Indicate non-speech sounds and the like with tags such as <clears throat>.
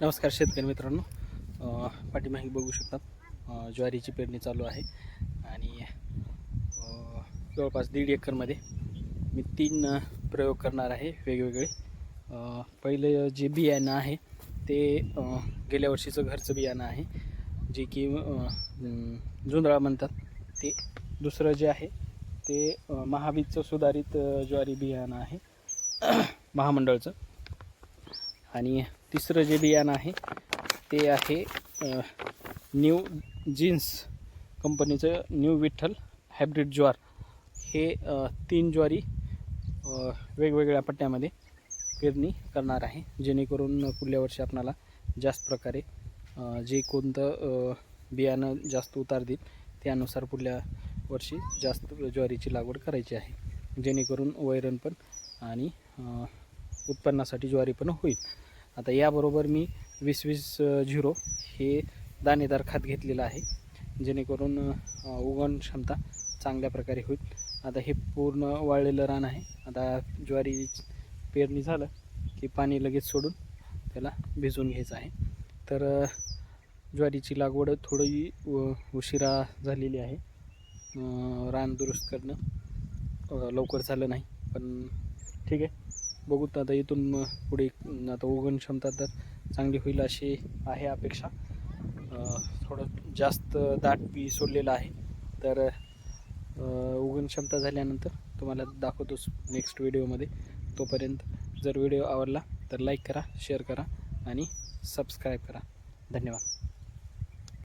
नमस्कार शेतकरी मित्रांनो. पाठीमागे बघू शकतात ज्वारीची पेरणी चालू आहे. आणि जवळपास दीड एकरमध्ये मी तीन प्रयोग करणार आहे वेगवेगळे. पहिलं जे बियाणं आहे ते गेल्या वर्षीचं घरचं बियाणं आहे. जे की झुंदळा जुंधळा म्हणतात. ते दुसरं जे आहे ते महावीजचं सुधारित ज्वारी बियाणं आहे. <clears throat> महामंडळचं. आणि तिसरं जे बियाणं आहे ते आहे न्यू जीन्स कंपनीचं न्यू विठ्ठल हायब्रिड ज्वार. हे तीन ज्वारी वेगवेगळ्या पट्ट्यामध्ये पेरणी करणार आहे. जेणेकरून पुढल्या वर्षी आपणाला जास्त प्रकारे जे कोणतं बियाणं जास्त उतार देईल त्यानुसार पुढल्या वर्षी जास्त ज्वारीची लागवड करायची आहे. जेणेकरून वैरण पण आणि उत्पन्नासाठी ज्वारी पण होईल. आता याबरोबर मी वीस वीस झिरो हे दाणेदार खत घेतलेलं आहे. जेणेकरून उगवण क्षमता चांगल्या प्रकारे होईल. आता हे पूर्ण वाळलेलं रान आहे. आता ज्वारी पेरणी झालं की पाणी लगेच सोडून त्याला भिजवून घ्यायचं आहे. तर ज्वारीची लागवड थोडी उशिरा झालेली आहे. रान दुरुस्त करणं लवकर झालं नाही पण ठीक आहे. बघू तर आता इथून मग पुढे आता उगण क्षमता तर चांगली होईल अशी आहे अपेक्षा. थोडं जास्त दाट बी सोडलेलं आहे. तर उगण क्षमता झाल्यानंतर तुम्हाला दाखवतोच नेक्स्ट व्हिडिओमध्ये तोपर्यंत जर व्हिडिओ आवडला तर लाईक करा शेअर करा आणि सबस्क्राईब करा. धन्यवाद.